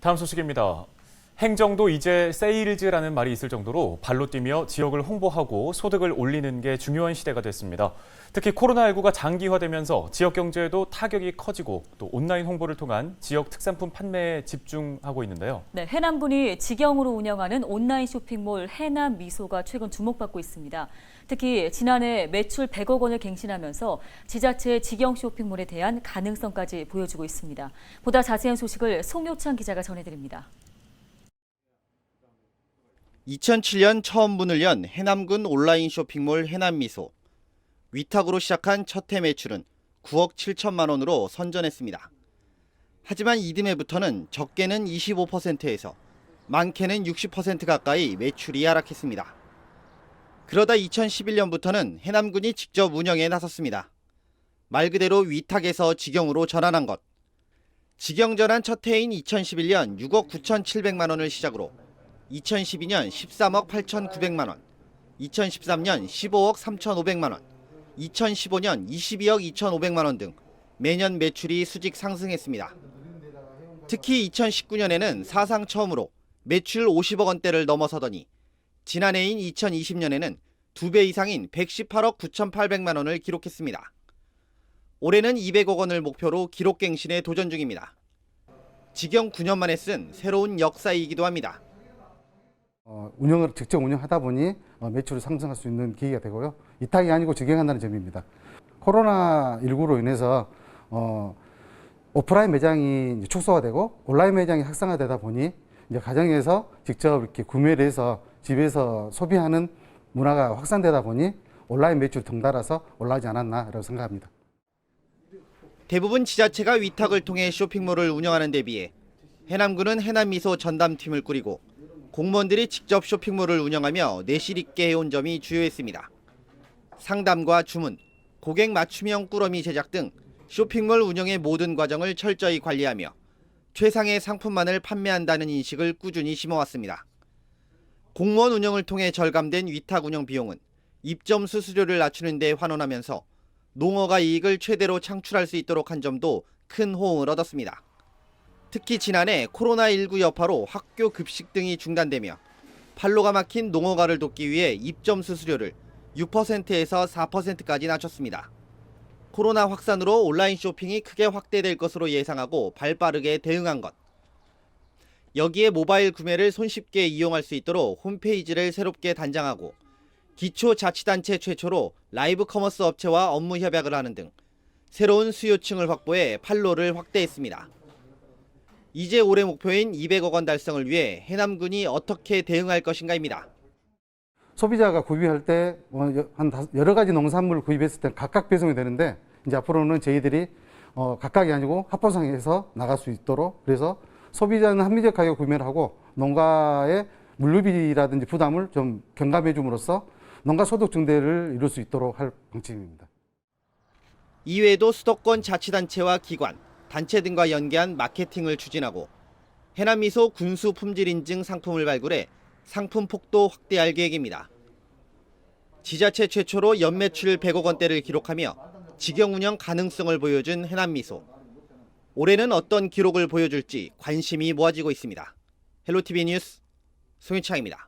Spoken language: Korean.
다음 소식입니다. 행정도 이제 세일즈라는 말이 있을 정도로 발로 뛰며 지역을 홍보하고 소득을 올리는 게 중요한 시대가 됐습니다. 특히 코로나19가 장기화되면서 지역 경제에도 타격이 커지고 또 온라인 홍보를 통한 지역 특산품 판매에 집중하고 있는데요. 네, 해남군이 직영으로 운영하는 온라인 쇼핑몰 해남 미소가 최근 주목받고 있습니다. 특히 지난해 매출 100억 원을 갱신하면서 지자체 직영 쇼핑몰에 대한 가능성까지 보여주고 있습니다. 보다 자세한 소식을 송효창 기자가 전해드립니다. 2007년 처음 문을 연 해남군 온라인 쇼핑몰 해남미소. 위탁으로 시작한 첫 해 매출은 9억 7천만 원으로 선전했습니다. 하지만 이듬해부터는 적게는 25%에서 많게는 60% 가까이 매출이 하락했습니다. 그러다 2011년부터는 해남군이 직접 운영에 나섰습니다. 말 그대로 위탁에서 직영으로 전환한 것. 직영 전환 첫 해인 2011년 6억 9,700만 원을 시작으로 2012년 13억 8,900만 원, 2013년 15억 3,500만 원, 2015년 22억 2,500만 원 등 매년 매출이 수직 상승했습니다. 특히 2019년에는 사상 처음으로 매출 50억 원대를 넘어서더니 지난해인 2020년에는 두배 이상인 118억 9,800만 원을 기록했습니다. 올해는 200억 원을 목표로 기록 갱신에 도전 중입니다. 직영 9년 만에 쓴 새로운 역사이기도 합니다. 어, 운영을 직접 운영하다 보니 어, 매출이 상승할 수 있는 계기가 되고요. 이탁이 아니고 직영한다는 점입니다. 코로나 19로 인해서 어, 오프라인 매장이 축소가 되고 온라인 매장이 확산화되다 보니 이제 가정에서 직접 이렇게 구매를 해서 집에서 소비하는 문화가 확산되다 보니 온라인 매출이 덩달아서 올라가지 않았나라고 생각합니다. 대부분 지자체가 위탁을 통해 쇼핑몰을 운영하는 데 비해 해남군은 해남미소 전담팀을 꾸리고 공무원들이 직접 쇼핑몰을 운영하며 내실 있게 해온 점이 주요했습니다. 상담과 주문, 고객 맞춤형 꾸러미 제작 등 쇼핑몰 운영의 모든 과정을 철저히 관리하며 최상의 상품만을 판매한다는 인식을 꾸준히 심어왔습니다. 공무원 운영을 통해 절감된 위탁 운영 비용은 입점 수수료를 낮추는 데 환원하면서 농어가 이익을 최대로 창출할 수 있도록 한 점도 큰 호응을 얻었습니다. 특히 지난해 코로나19 여파로 학교 급식 등이 중단되며 판로가 막힌 농어가를 돕기 위해 입점 수수료를 6%에서 4%까지 낮췄습니다. 코로나 확산으로 온라인 쇼핑이 크게 확대될 것으로 예상하고 발빠르게 대응한 것. 여기에 모바일 구매를 손쉽게 이용할 수 있도록 홈페이지를 새롭게 단장하고 기초자치단체 최초로 라이브 커머스 업체와 업무 협약을 하는 등 새로운 수요층을 확보해 판로를 확대했습니다. 이제 올해 목표인 200억 원 달성을 위해 해남군이 어떻게 대응할 것인가입니다. 소비자가 구입할 때 한 여러 가지 농산물을 구입했을 때 각각 배송이 되는데 이제 앞으로는 저희들이 어, 각각이 아니고 합법상에서 나갈 수 있도록 그래서 소비자는 합리적 가격 구매를 하고 농가의 물류비라든지 부담을 좀 경감해 줌으로써 농가 소득 증대를 이룰 수 있도록 할 방침입니다. 이외에도 수도권 자치단체와 기관, 단체 등과 연계한 마케팅을 추진하고 해남미소 군수 품질 인증 상품을 발굴해 상품 폭도 확대할 계획입니다. 지자체 최초로 연매출 100억 원대를 기록하며 직영 운영 가능성을 보여준 해남미소. 올해는 어떤 기록을 보여줄지 관심이 모아지고 있습니다. 헬로티비 뉴스 송윤창입니다.